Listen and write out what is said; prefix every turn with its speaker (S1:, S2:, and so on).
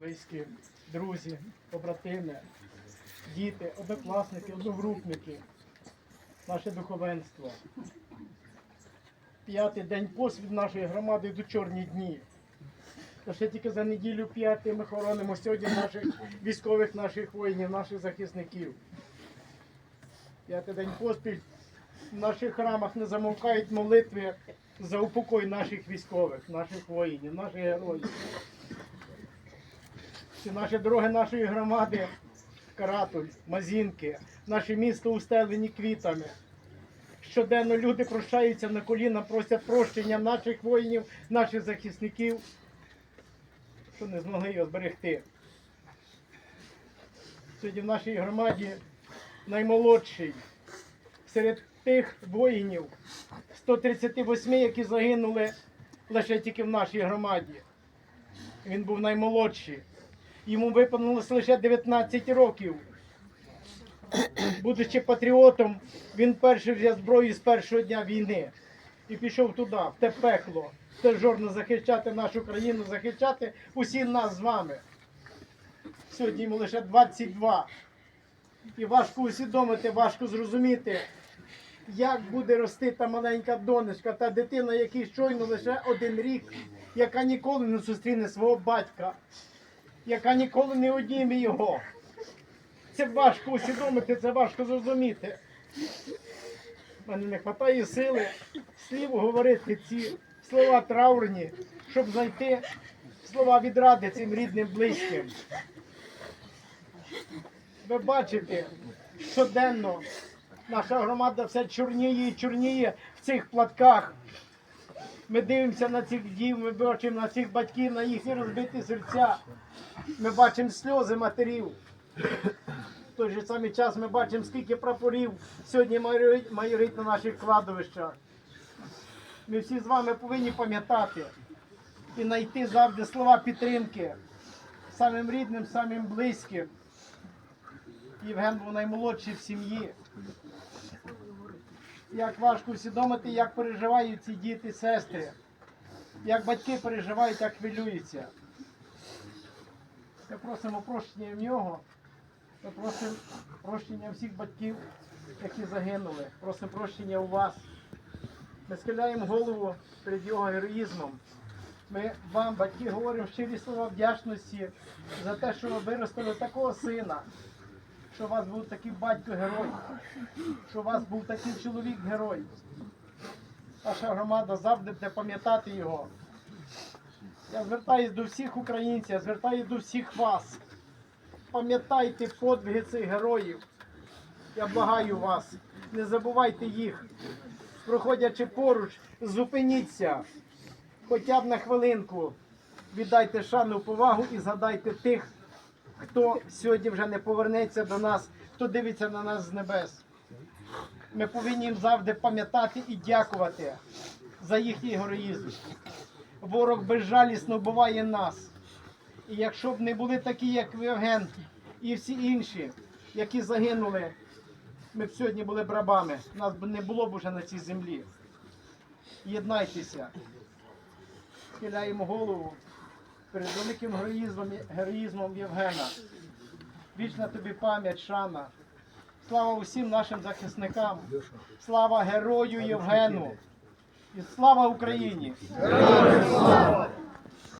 S1: близькі, друзі, побратими, діти, однокласники, одногрупники, наше духовенство. П'ятий день посвід нашої громади до чорні дні. То ще тільки за неділю п'ятий ми хоронимо сьогодні наших військових, наших воїнів, наших захисників. П'ятий день поспіль в наших храмах не замовкають молитви за упокой наших військових, наших воїнів, наших героїв. Всі наші дороги нашої громади, Каратуль, Мазінки, наше місто устелені квітами. Щоденно люди прощаються на коліна, просять прощення наших воїнів, наших захисників, що не змогли його зберегти. Сьогодні в нашій громаді наймолодший серед тих воїнів 138, які загинули лише тільки в нашій громаді. Він був наймолодший. Йому виповнилося лише 19 років. Будучи патріотом, він перший взяв зброю з першого дня війни і пішов туди, в те пекло, в те жорно захищати нашу країну, захищати усі нас з вами. Сьогодні йому лише 22. І важко усвідомити, важко зрозуміти, як буде рости та маленька донечка, та дитина, якій щойно лише один рік, яка ніколи не зустріне свого батька, яка ніколи не одніме його. Це важко усвідомити, це важко зрозуміти. У мене не вистачає сили слів говорити ці слова траурні, щоб знайти слова відради цим рідним близьким. Ви бачите, щоденно наша громада все чорніє і чорніє в цих платках. Ми дивимося на цих дів, ми бачимо на цих батьків, на їхні розбиті серця. Ми бачимо сльози матерів. В той же самий час ми бачимо, скільки прапорів сьогодні майорить, на наших кладовищах. Ми всі з вами повинні пам'ятати і знайти завжди слова підтримки самим рідним, самим близьким. Євген був наймолодший в сім'ї. Як важко усвідомити, як переживають ці діти, сестри, як батьки переживають, як хвилюються. Ми просимо прощення в нього. Ми просимо прощення всіх батьків, які загинули. Просимо прощення у вас. Ми схиляємо голову перед його героїзмом. Ми вам, батьки, говоримо щирі слова вдячності за те, що ви виростили такого сина, що у вас був такий батько-герой, що у вас був такий чоловік-герой. Наша громада завжди буде пам'ятати його. Я звертаюся до всіх українців, я звертаюся до всіх вас. Пам'ятайте подвиги цих героїв. Я благаю вас, не забувайте їх. Проходячи поруч, зупиніться. Хоча б на хвилинку. Віддайте шану, повагу і згадайте тих, хто сьогодні вже не повернеться до нас, хто дивиться на нас з небес. Ми повинні їм завжди пам'ятати і дякувати за їхній героїзм. Ворог безжалісно вбиває нас. І якщо б не були такі, як Євген і всі інші, які загинули, ми б сьогодні були б рабами. Нас б не було б уже на цій землі. Єднайтеся. Схиляємо голову перед великим героїзмом, героїзмом Євгена. Вічна тобі пам'ять, шана. Слава усім нашим захисникам. Слава герою Євгену. І слава Україні! Героям слава!